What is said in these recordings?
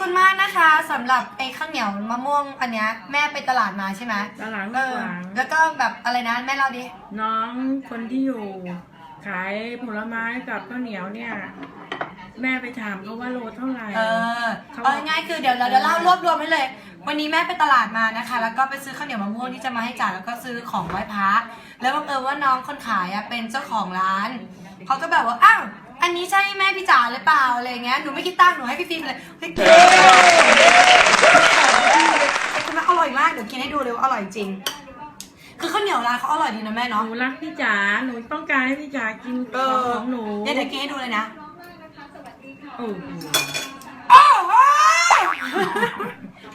คุณมากนะคะสำหรับไอ้ข้าวเหนียวมะม่วงอันเนี้ยแม่ไปตลาดมาใช่ไหมตลาดเอมะอขวางแล้วก็แบบอะไรนะแม่เล่าดิ น้องคนที่อยู่ ขายผลไม้กับข้าวเหนียวเนี่ย แม่ไปถามเขาว่าโลเท่าไหร่ เออเขาเอาง่ายๆคือเดี๋ยวเราเดี๋ยวเล่ารวบรวมให้เลย วันนี้แม่ไปตลาดมานะคะ แล้วก็ไปซื้อข้าวเหนียวมะม่วงที่จะมาให้จ่าแล้วก็ซื้อของไหว้พระแล้วบังเอิญว่าน้องคนขายอะเป็นเจ้าของร้านเขาก็แบบว่าอ้าว อันนี้ใช่แม่พี่จ๋าหรือเปล่าอะไรเงี้ยหนูไม่คิดตังค์หนูให้พี่ฟิล์มเลยเฮ้ยเก๋คุณแม่อร่อยมากเดี๋ยวกินให้ดูเลยว่าอร่อยจริง คือข้าวเหนียวร้านเขาอร่อยดีนะแม่หเนาะนูรักพี่จ๋า หนูต้องการให้พี่จ๋ากินของของหนูเนี่ยเดี๋ยวกินให้ดูเลยนะ โอ้โหโอ้โห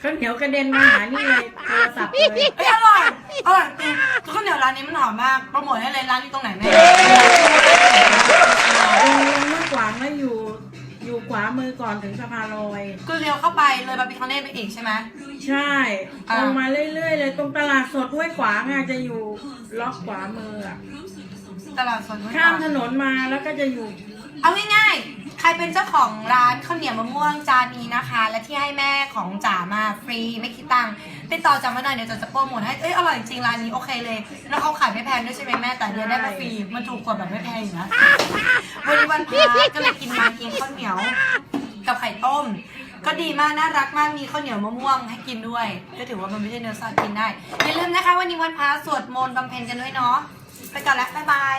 ข้าวเหนียวกระเด็นมาหานี่เลยโทรศัพท์เลยเฮ้ยอร่อย อร่อยจริงข้าวเหนียวร้านนี้มันหอมมาก โปรโมทให้เลยร้านอยู่ตรงไหนแม่ โรงเรียนเมื่อขวางแล้วอยู่ อยู่ ขวามือก่อนถึงสะพานลอย คือเลี้ยวเข้าไปเลยบาร์บีคอนเน่ไปอีกใช่ไหม ใช่อ่าตรงมาเรื่อยๆเลยตรงตลาดสดห้วยขวางอะจะอยู่ล็อกขวามืออะตลาดสดห้วยขวงข้ามถนนมาแล้วก็จะอยู่ เอาง่ายๆ ใครเป็นเจ้าของร้านข้าวเหนียวมะม่วงจานนี้นะคะ และที่ให้แม่ของจ๋ามาฟรีไม่คิดตังค์ติดต่อจ๋ามาหน่อยเดี๋ยวจ๋าจะโปรโมทให้ เอ้ยอร่อยจริงร้านนี้โอเคเลย แล้วเขาขายไม่แพงด้วยใช่ไหมแม่แต่เดี๋ยวได้มาฟรีมันถูกกว่าแบบไม่แพงอยู่นะวันนี้ วันพระก็เลยกินมากินข้าวเหนียว กับไข่ต้ม ก็ดีมากน่ารักมากมีข้าวเหนียวมะม่วงให้กินด้วย ก็ถือว่ามันไม่ใช่เนื้อสัตว์กินได้อย่าลืมนะคะ วันนี้วันพระสวดมนต์บำเพ็ญกันด้วยเนาะไปก่อนแล้วบ๊ายบาย